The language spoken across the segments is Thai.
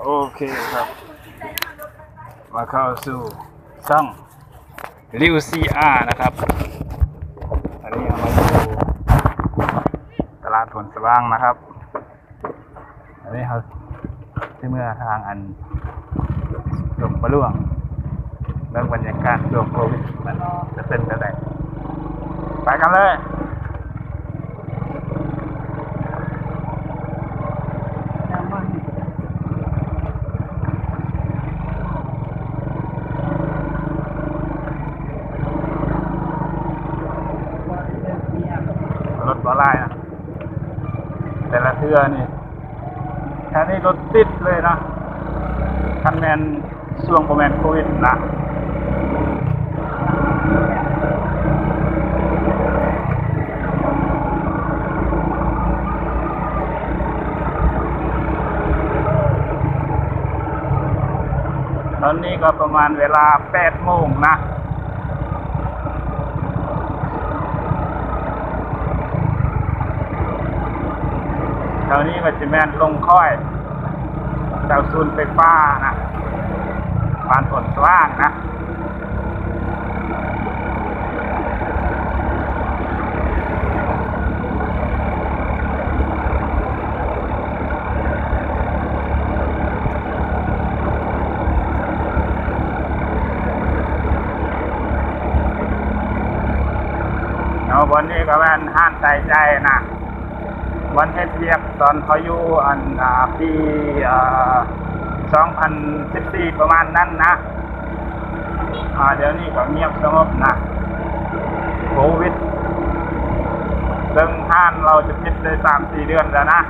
โอเคครับ มาเข้าสู่ช่องริวซีอานะครับ อันนี้เอามาอยู่ตลาดผลสว่างนะครับ อันนี้เขาที่เมื่อทางอันหลวงประหลวงเรื่องบรรยากาศช่วงโควิดมันจะเป็นจะไดไปกันเลย รถบอไล่นะ แต่ละเทือนี่แค่นี้รถติดเลยนะคันแมนช่วงโคแมนโควิดนะตอนนี้ก็ประมาณเวลา8โมงนะ วนี้ก็จะแม่นลงค่อยแถวซูนไฟฟ้านะบานผลสว่างนะเอาบนนี้ก็แม่นห้านใจใจนะ วันเฮ็ดเรียกตอนเขาอยู่อันอ่าปีอ่า2014ประมาณนั้นนะเดี๋ยวนี้ก็เงียบสงบนะโควิดเรื่องท่านเราจะพิดได้สามสี่เดือนแล้วนะ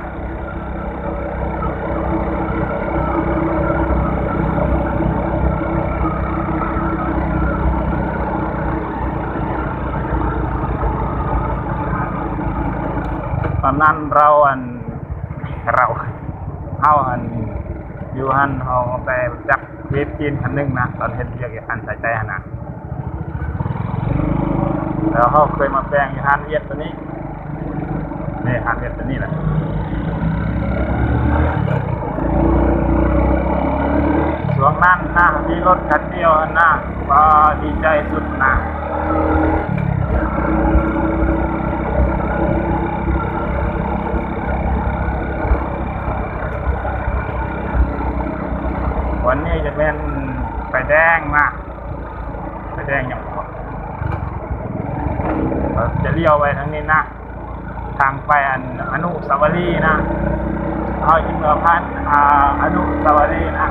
ตอนนั้นเราอันเราเฮาอันอยู่หันเฮาไปจับเวฟจีนคันหนึงนะตอนเฮ็ดเรียกอยู่หันใส่ใจหันนะแล้วเขาเคยมาแปลงอยู่หันเวียดตัวนี้นี่หันเวียดตัวนี้แหละช่วงนั้นนะมีรถคันเดียวนนะก็ดีใจสุดนะ วันนี้จะเป็นไฟแดงมาไฟแดงอย่างหมดจะเลี้ยวไปทางนี้นะ ทางไปอันอนุสาวรีย์นะเอาอิมเมอร์พันอ่าอนุสาวรีย์นะ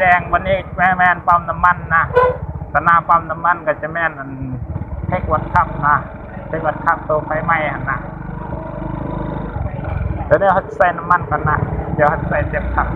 แดงวันนี้แม่แมนปั๊มน้ำมันนะสนามปั๊มน้ำมันก็จะแม่นอันเทควัดขับนะเทควัดขับตัวไฟไหม้หันนะเดี๋ยวเดี๋ยวเขาใส่น้ำมันกันนะเดี๋ยวเขาใส่เจ็บขับ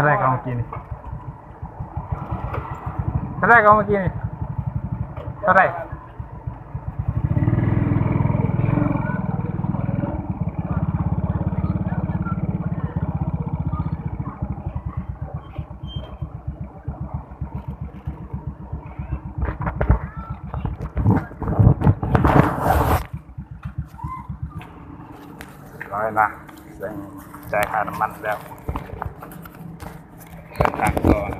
ต้องห่วงเท่าไหรก็เอามากินเท่าไหรก็เอามากินเท่าไหรร้อยนะเร่งจ่ายค่าน้ำมันแล้ว เดิ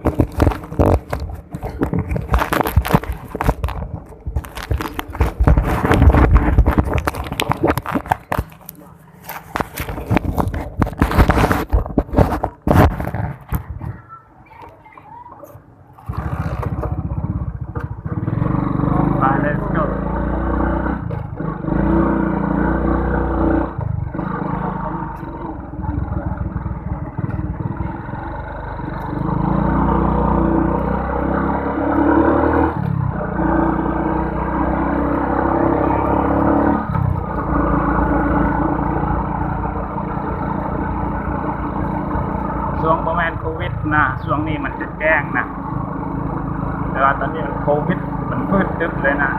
ช่วงประมาณโควิดนะช่วงนี้มันจะแจ้งนะแต่ว่าตอนนี้โควิดมันพืดตึ๊บเลยนะ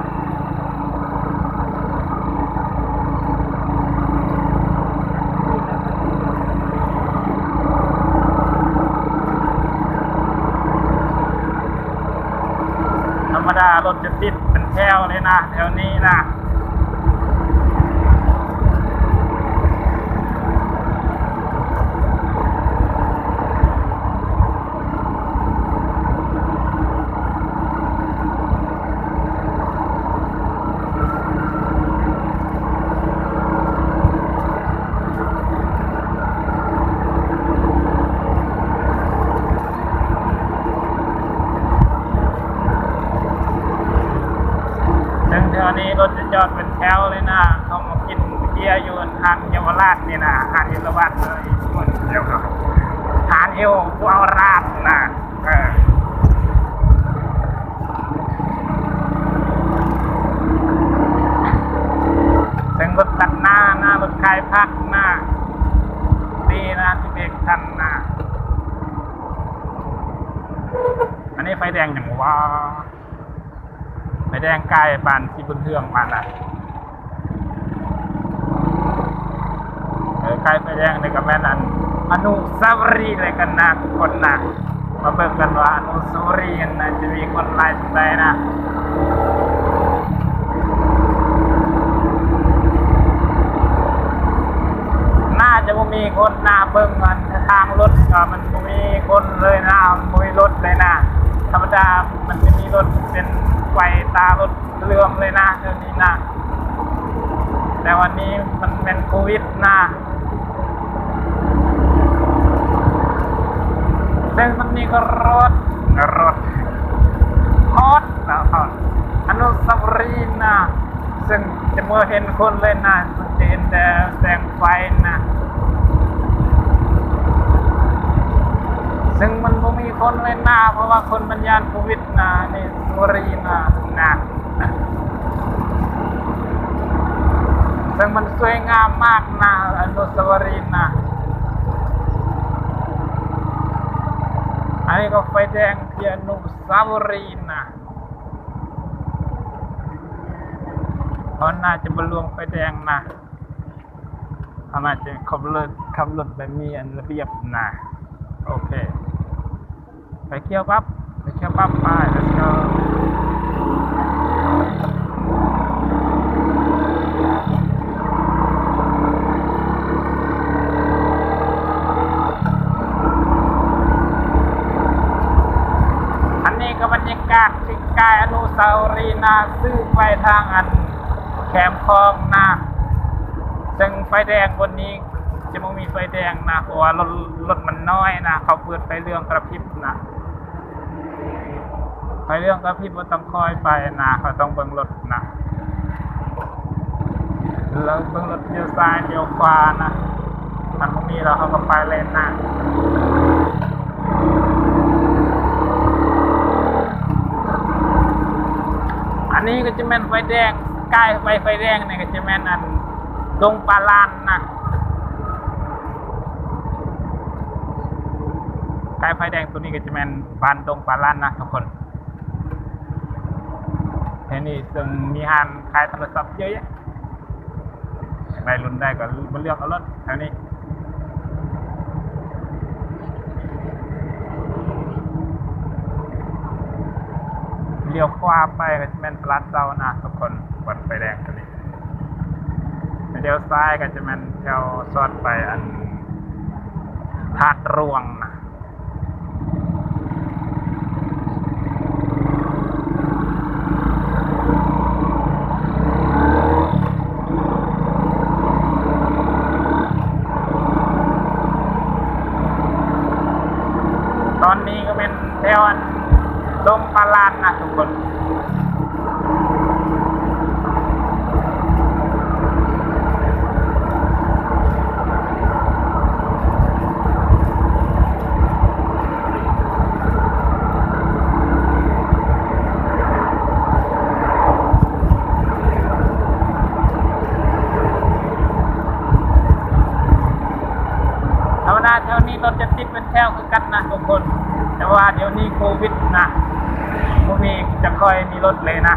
ธรรมดารถจะติดเป็นแถวเลยนะแถวนี้นะ ซึ่งแถวนี้รถจะจอดเป็นแถวเลยนะ เขามากินเบียร์อยู่ทางเยาวราชนี่นะหาดเยาวราชเลยเดี๋ยวครับหาดเอวกูเอาราชนะเออซึ่งรถตัดหน้าหน้ารถคลายพักหน้าดีนะที่เบรกทันนะอันนี้ไฟแดงอย่างว่าไม่แดงใกล้ปานที่บนเทืองมานะเออใกล้ไฟแดงในกับแม่นั้น อนุสาวรีย์เลยกันนะทุกคนนะมาเบิ่งกันว่าอนุสาวรีย์นะจะมีคนไล่สไตล์นะน่าจะมีคนนะเบิ่งมันทางรถก็มันมีคนเลยนะมีรถเลยนะธรรมดามันจะมีรถเป็นไฟตารถเลื่อมเลยนะเดี๋ยวนี้นะแต่วันนี้มันเป็นโควิดนะซึ่ง มันมีก็รถรถฮอตนะครับอนุสาวรีย์นะซึ่งจะเมื่อเห็นคนเลยนะมันจะเห็นแต่แสงไฟนะซึ่งมันบ่มีคนเลยนะเพราะว่าคนมันยานโควิดนะนี่สุรีนะนะซึ่งมันสวยงามมากนะอนุสาวรีย์นะ อันนี้ก็ไฟแดงเทียนุสาวรีนะเขาน่าจะบรรลวงไฟแดงนะเขาน่าจะขับรถขับรถแบบมีอันระเบียบนะโอเค ไปเที่ยวปั๊บไปเที่ยวปั๊บไป let's go อัน นี้ก็บรรยากาศที่กายอนุสาวรีย์นาซื้อไปทางอันแคมป์คลองนะซึ่งไฟแดงบนนี้จะไม่มีไฟแดงนะเพราะว่ารถรถมันน้อยนะเขาเปิดไฟเรื่องกระพริบนะไฟเรื่องกระพริบมันต้องคอยไปนะเขาต้องเบิ่งรถนะแล้วเบิ่งรถเลี้ยวซ้ายเลี้ยวขวานะถ้าไม่มีเราเขาก็ไปเลนนะ อันนี้ ก็จะแม่นไฟแดงใกล้ไฟไฟแดงเนี่ยก็จะแม่นอันดงปลาลานนะใกล้ไฟแดงตัวนี้ก็จะเป็นบานตรงปลาลั่นนะทุกคนแค่นี้ซึ่งมีห้านขายโทรศัพท์เยอะแยะใครรุ่นได้ก็มาเลือกเอารถแถวนี้ เลี้ยวขวาไปก็จะเป็นตลาดเจ้านะทุกคนบนไฟแดงตัวนี้เลี้ยวซ้ายก็จะเป็นแถวซอดไปอันธาตุรวงนะตอนนี้ก็เป็นแถวอัน ลงปลาลานนะทุกคน ธรรมดาแถวนี้รถจะติดเป็นแถวคือกันนะทุกคน แต่ว่าเดี๋ยวนี้โควิดนะพวกนี้จะค่อยมีรถเลยนะ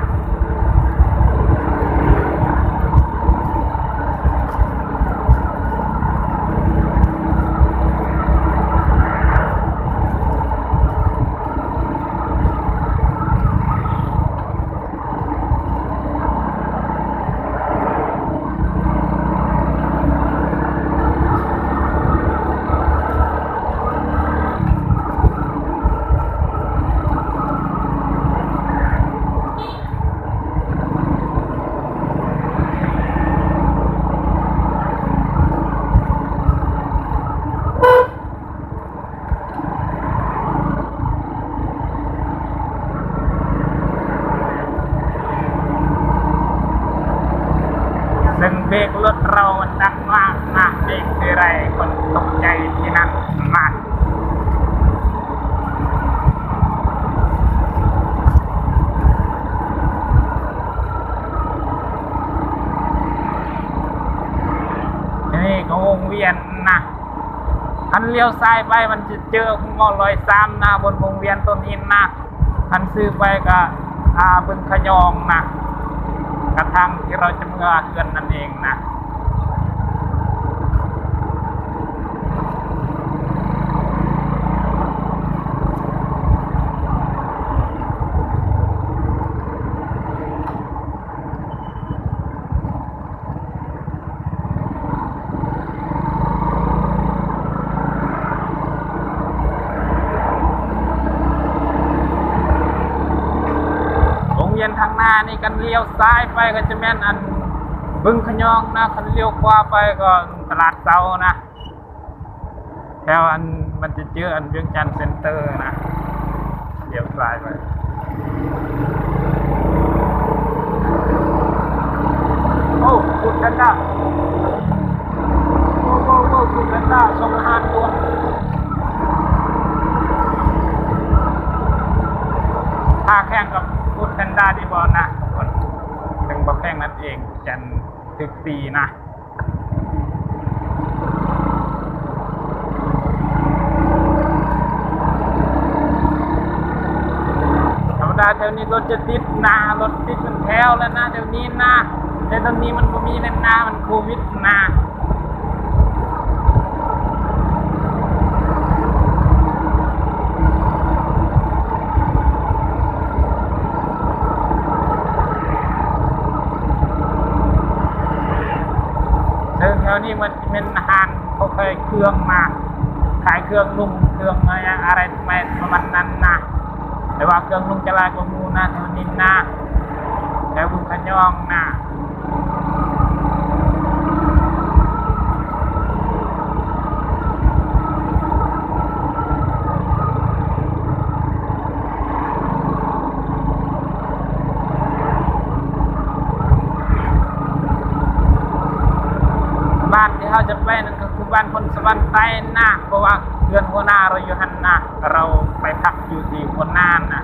ซึ่งเบรกรถเรามันดังมากนะเบรกคืออะไรคนตกใจที่นั่นมาก นี่ก็วงเวียนนะันเลี้ยวซ้ายไปมันจะเจอคุณมอลอยซ้ำนะบนวงเวียนต้นอินนะคันซื้อไปก็อาบึงขยองนะกระทั่งที่เราจะเมื่อเกือนนั่นเองนะ วงเวียานี่กันเลี้ยวซ้ายไปก็จะแม่นอันบึงขยองนะคันเลี้ยวขวาไปก็ตลาดเซานะแถวอันมันจะเจออันเวียงจันทร์เซ็นเตอร์นะเลี้ยวซ้ายไปโอ้คุณกันด้าโอ้โอ้โอ้คุณกันด้าส่งอาหารตัว ถ้าแข่งกับฟุตแพนด้าดีบอลนะคนถึงบอแข่ง นั่นเองจันถึกตีนะธรรมดาแถวนี้รถจะติดนารถติดเป็นแถวแล้วนะแถวนี้นะแต่ตอนนี้มันก็มีเล่นนามันโควิดนา เชิงแถวนี้มันเป็นอาหารเขาเคยเครื่องมา ขายเค รื่องนุ่งเครื่องอะไรอะไม่ประมาณนั้นนะแต่ว่าเครื่องนุ่งจะลายกว่ามูนะแถวนินนะแถวบุญขยองนะ บ้านที่เขาจะไปนั่นก็คือบ้านคนสวรรค์ใต้นะเพราะว่าเดือนหัวหน้าเราอยู่หันนะเราไปพักอยู่ที่หัวหน้านะ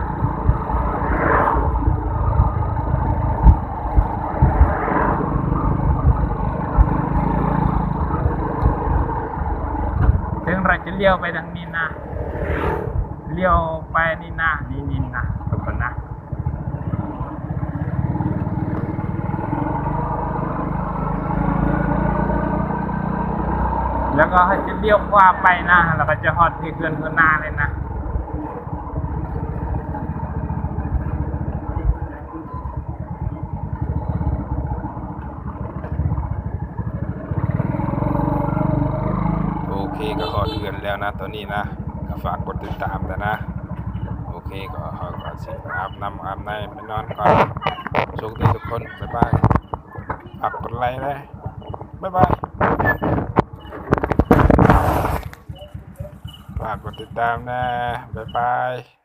ถึง เลี้ยวไปทางนี้นะ เลี้ยวไปนี่นะนี่นี่นะทุกคนนะแล้วก็ให้จะเลี้ยวขวาไปนะ แล้วก็จะฮอดที่เขื่อนเขื่อนนาเลยนะ โอ เคก็ขอเดือนแล้วนะตอนนี้นะก็ฝากกดติดตามแต่นะโอเคก็ขอก่อสิอาบน้ำอาบในไปนอนก่อนโชคดีทุกคนบ๊ายบายฝากกดไลค์เลยบ๊ายบายฝากกดติดตามนะบ๊ายบาย